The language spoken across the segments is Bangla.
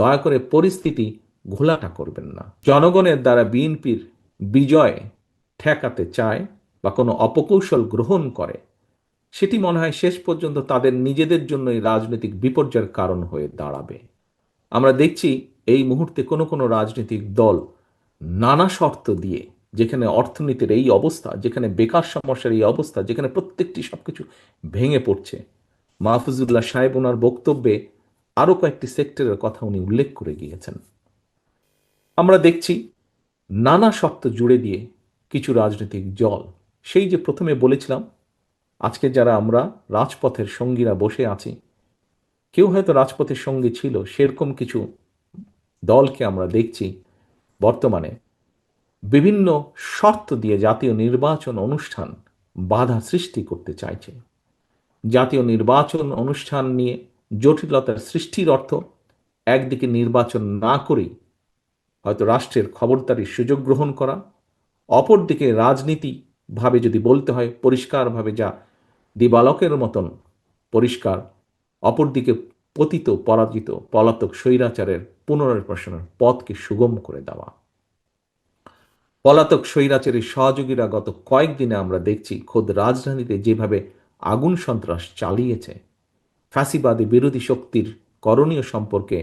দয়া করে পরিস্থিতি ঘোলাটা করবেন না। জনগণের দ্বারা বিএনপির বিজয় ঠেকাতে চায় বা কোনো অপকৌশল গ্রহণ করে, সেটি মনে হয় শেষ পর্যন্ত তাদের নিজেদের জন্যই রাজনৈতিক বিপর্যয়ের কারণ হয়ে দাঁড়াবে। আমরা দেখছি এই মুহূর্তে কোনো কোনো রাজনৈতিক দল নানা শর্ত দিয়ে, যেখানে অর্থনীতির এই অবস্থা, যেখানে বেকার সমস্যার এই অবস্থা, যেখানে প্রত্যেকটি সবকিছু ভেঙে পড়ছে, মাহফুজুল্লাহ সাহেব ওনার বক্তব্যে আরও কয়েকটি সেক্টরের কথা উনি উল্লেখ করে গিয়েছেন। আমরা দেখছি নানা শর্ত জুড়ে দিয়ে কিছু রাজনৈতিক জল সেই যে প্রথমে বলেছিলাম, আজকে যারা আমরা রাজপথের সঙ্গীরা বসে আছি, কেউ হয়তো রাজপথের সঙ্গী ছিল, সেরকম কিছু দলকে আমরা দেখছি বর্তমানে। বিভিন্ন শর্ত দিয়ে জাতীয় নির্বাচন অনুষ্ঠান বাধা সৃষ্টি করতে চাইছে। জাতীয় নির্বাচন অনুষ্ঠান নিয়ে জটিলতার সৃষ্টির অর্থ একদিকে নির্বাচন না করেই হয়তো রাষ্ট্রের খবরদারির সুযোগ গ্রহণ করা, অপরদিকে রাজনীতিভাবে যদি বলতে হয় পরিষ্কারভাবে যা দিবালকের মতন পরিষ্কার, অপরদিকে পতিত, পরাজিত, পলাতক স্বৈরাচারের পুনর্বাসনের পথকে সুগম করে দেওয়া। পলাতক স্বৈরাচারের সহযোগীরা গত কয়েকদিনে আমরা দেখছি খোদ রাজধানীতে যেভাবে আগুন সন্ত্রাস চালিয়েছে ফ্যাসিবাদী বিরোধী শক্তির করণীয় সম্পর্কে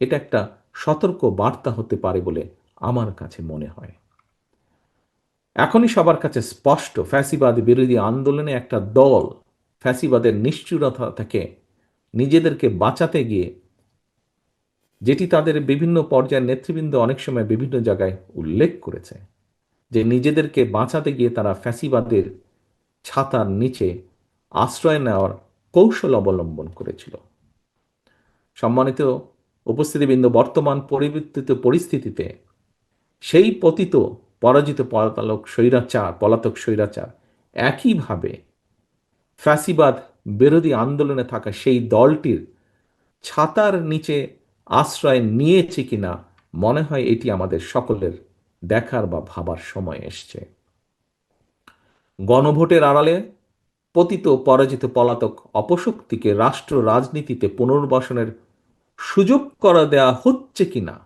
এটা একটা সতর্ক বার্তা হতে পারে বলে আমার কাছে মনে হয়। এখনই সবার কাছে স্পষ্ট ফ্যাসিবাদ বিরোধী আন্দোলনে একটা দল ফ্যাসিবাদের নিশ্চুরতা থেকে নিজেদেরকে বাঁচাতে গিয়ে, যেটি তাদের বিভিন্ন পর্যায়ের নেতৃবৃন্দ অনেক সময় বিভিন্ন জায়গায় উল্লেখ করেছে, যে নিজেদেরকে বাঁচাতে গিয়ে তারা ফ্যাসিবাদের ছাতার নিচে আশ্রয় নেওয়ার কৌশল অবলম্বন করেছিল। সম্মানিত উপস্থিতিবৃন্দ, বর্তমান পরিবর্তিত পরিস্থিতিতে সেই পতিত পরাজিত পলাতক স্বৈরাচার পলাতক স্বৈরাচার একইভাবে ফ্যাসিবাদ বিরোধী আন্দোলনে থাকা সেই দলটির ছাতার নিচে আশ্রয় নিয়েছে কিনা মনে হয় এটি আমাদের সকলের দেখার বা ভাবার সময় এসছে। গণভোটের আড়ালে পতিত পরাজিত পলাতক অপশক্তিকে রাষ্ট্র রাজনীতিতে পুনর্বাসনের সুযোগ করা দেয়া হচ্ছে কিনা?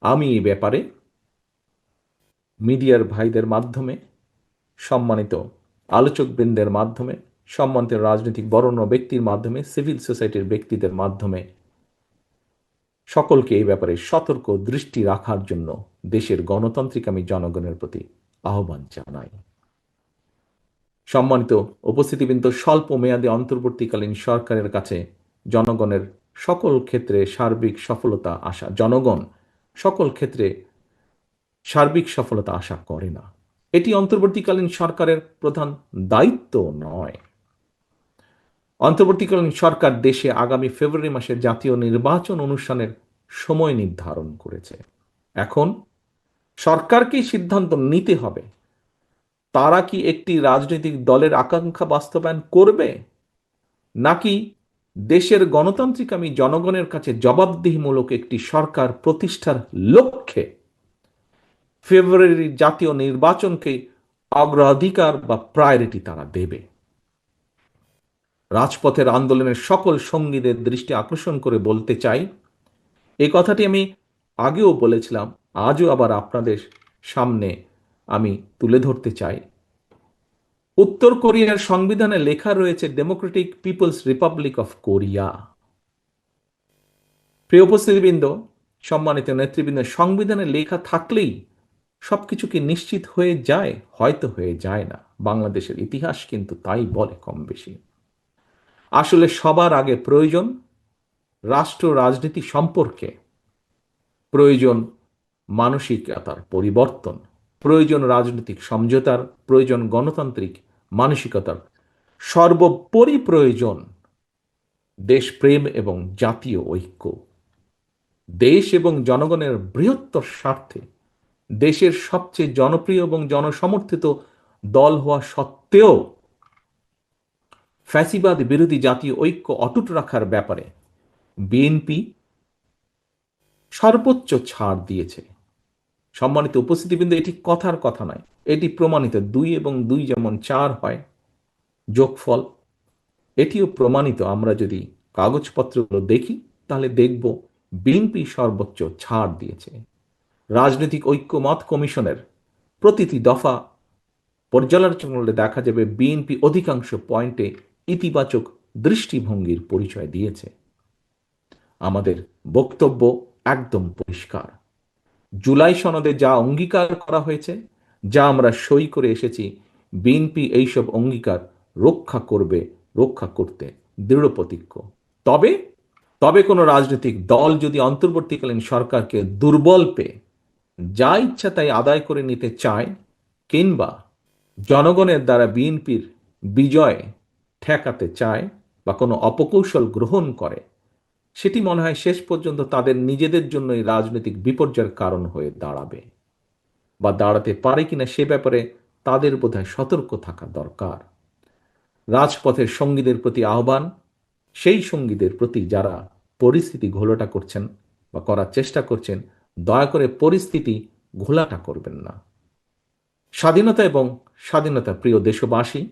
আমি এই ব্যাপারে মিডিয়ার ভাইদের মাধ্যমে, সম্মানিত আলোচকবৃন্দের মাধ্যমে, সম্মানিত রাজনৈতিক বরণ্য ব্যক্তির মাধ্যমে, সিভিল সোসাইটির ব্যক্তিদের মাধ্যমে সকলকে এই ব্যাপারে সতর্ক দৃষ্টি রাখার জন্য দেশের গণতান্ত্রিক আমি জনগণের প্রতি আহ্বান জানাই। সম্মানিত উপস্থিতিবৃন্দ, স্বল্প মেয়াদে অন্তর্বর্তীকালীন সরকারের কাছে জনগণের সকল ক্ষেত্রে সার্বিক সফলতা আশা। জনগণ সকল ক্ষেত্রে সার্বিক সফলতা আশা করে না। এটি অন্তর্বর্তীকালীন সরকারের প্রধান দায়িত্ব নয়। অন্তর্বর্তীকালীন সরকার দেশে আগামী ফেব্রুয়ারি মাসে জাতীয় নির্বাচন অনুষ্ঠানের সময় নির্ধারণ করেছে। এখন সরকারকেই সিদ্ধান্ত নিতে হবে। তারা কি একটি রাজনৈতিক দলের আকাঙ্ক্ষা বাস্তবায়ন করবে? নাকি দেশের গণতান্ত্রিক আমি জনগণের কাছে জবাবদিহিমূলক একটি সরকার প্রতিষ্ঠার লক্ষ্যে ফেব্রুয়ারির জাতীয় নির্বাচনকে অগ্রাধিকার বা প্রায়োরিটি তারা দেবে? রাজপথের আন্দোলনের সকল সঙ্গীদের দৃষ্টি আকর্ষণ করে বলতে চাই এই কথাটি আমি আগেও বলেছিলাম, আজও আবার আপনাদের সামনে আমি তুলে ধরতে চাই। উত্তর কোরিয়ার সংবিধানে লেখা রয়েছে democratic people's republic of Korea প্রিয় উপস্থিতিবৃন্দ, সম্মানিত নেতৃবৃন্দ, সংবিধানে লেখা থাকলেই সবকিছু কি নিশ্চিত হয়ে যায়, হয়তো হয়ে যায় না। বাংলাদেশের ইতিহাস কিন্তু তাই বলে কম বেশি। আসলে সবার আগে প্রয়োজন রাষ্ট্র রাজনীতি সম্পর্কে, প্রয়োজন মানসিকতার পরিবর্তন। প্রয়োজন রাজনৈতিক সমঝোতার, প্রয়োজন গণতান্ত্রিক মানসিকতার। সর্বোপরি প্রয়োজন দেশপ্রেম এবং জাতীয় ঐক্য। দেশ এবং জনগণের বৃহত্তর স্বার্থে দেশের সবচেয়ে জনপ্রিয় এবং জনসমর্থিত দল হওয়া সত্ত্বেও ফ্যাসিবাদ বিরোধী জাতীয় ঐক্য অটুট রাখার ব্যাপারে বিএনপি সর্বোচ্চ ছাড় দিয়েছে। সম্মানিত উপস্থিতি উপস্থিতিবৃন্দ, এটি কথার কথা নয়। এটি প্রমাণিত দুই এবং দুই যেমন চার হয়, যোগফল। এটিও প্রমাণিত। আমরা যদি কাগজপত্রগুলো দেখি, তাহলে দেখব বিএনপি সর্বোচ্চ ছাড় দিয়েছে। রাজনৈতিক ঐক্যমত কমিশনের প্রতিটি দফা পর্যালোচনা করলে দেখা যাবে বিএনপি অধিকাংশ পয়েন্টে ইতিবাচক দৃষ্টিভঙ্গির পরিচয় দিয়েছে। আমাদের বক্তব্য একদম পরিষ্কার। জুলাই সনদে যা অঙ্গীকার করা হয়েছে, যা আমরা সই করে এসেছি, বিএনপি এইসব অঙ্গীকার রক্ষা করবে, রক্ষা করতে দৃঢ় প্রতিজ্ঞ। তবে তবে কোনো রাজনৈতিক দল যদি অন্তর্বর্তীকালীন সরকারকে দুর্বল পেয়ে যা ইচ্ছা তাই আদায় করে নিতে চায়, কিংবা জনগণের দ্বারা বিএনপির বিজয় ঠেকাতে চায় বা কোনো অপকৌশল গ্রহণ করে সেটি মনে হয় শেষ পর্যন্ত তাদের নিজেদের জন্যই রাজনৈতিক বিপর্যয়ের কারণ হয়ে দাঁড়াবে বা দাঁড়াতে পারে কিনা সে ব্যাপারে তাদের বোধহয় সতর্ক থাকা দরকার। রাজপথের সঙ্গীদের প্রতি আহ্বান, সেই সঙ্গীদের প্রতি যারা পরিস্থিতি ঘোলাটা করছেন বা করার চেষ্টা করছেন, দয়া করে পরিস্থিতি ঘোলাটা করবেন না। স্বাধীনতা এবং স্বাধীনতা প্রিয় দেশবাসী,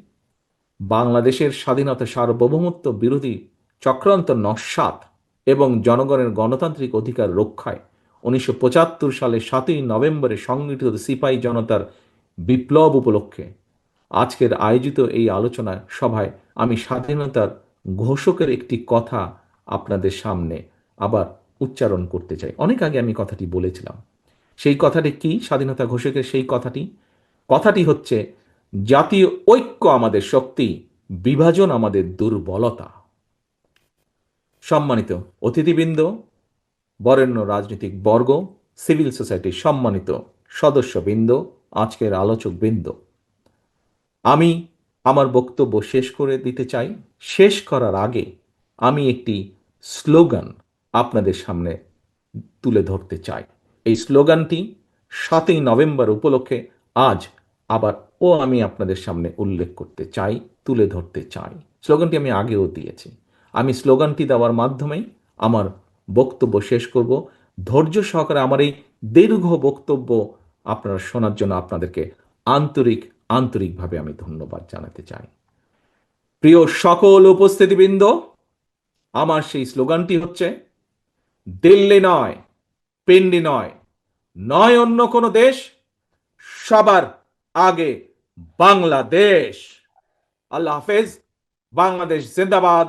বাংলাদেশের স্বাধীনতা সার্বভৌমত্ব বিরোধী চক্রান্ত নস্বাত এবং জনগণের গণতান্ত্রিক অধিকার রক্ষায় উনিশশো পঁচাত্তর সালে সাতই নভেম্বরে সংগঠিত সিপাহী জনতার বিপ্লব উপলক্ষে আজকের আয়োজিত এই আলোচনা সভায় আমি স্বাধীনতার ঘোষকের একটি কথা আপনাদের সামনে আবার উচ্চারণ করতে চাই। অনেক আগে আমি কথাটি বলেছিলাম। সেই কথাটি কি? স্বাধীনতা ঘোষকের সেই কথাটি? কথাটি হচ্ছে, জাতীয় ঐক্য আমাদের শক্তি, বিভাজন আমাদের দুর্বলতা। সম্মানিত অতিথিবৃন্দ, বরেণ্য রাজনৈতিক বর্গ, সিভিল সোসাইটির সম্মানিত সদস্যবৃন্দ, আজকের আলোচকবৃন্দ। আমি আমার বক্তব্য শেষ করে দিতে চাই। শেষ করার আগে আমি একটি স্লোগান আপনাদের সামনে তুলে ধরতে চাই। এই স্লোগানটি সাতই নভেম্বর উপলক্ষে আজ আবার ও আমি আপনাদের সামনে উল্লেখ করতে চাই, তুলে ধরতে চাই। স্লোগানটি আমি আগেও দিয়েছি। আমি স্লোগানটি দেওয়ার মাধ্যমেই আমার বক্তব্য শেষ করব। ধৈর্য সহকারে আমার এই দীর্ঘ বক্তব্য আপনারা শোনার জন্য আপনাদেরকে আন্তরিক, আন্তরিকভাবে আমি ধন্যবাদ জানাতে চাই। প্রিয় সকল উপস্থিতিবৃন্দ, আমার সেই স্লোগানটি হচ্ছে, দিল্লি নয়, পিন্ডি নয় নয় অন্য কোনো দেশ, সবার আগে বাংলাদেশ। আল্লাহ হাফেজ, বাংলাদেশ জিন্দাবাদ।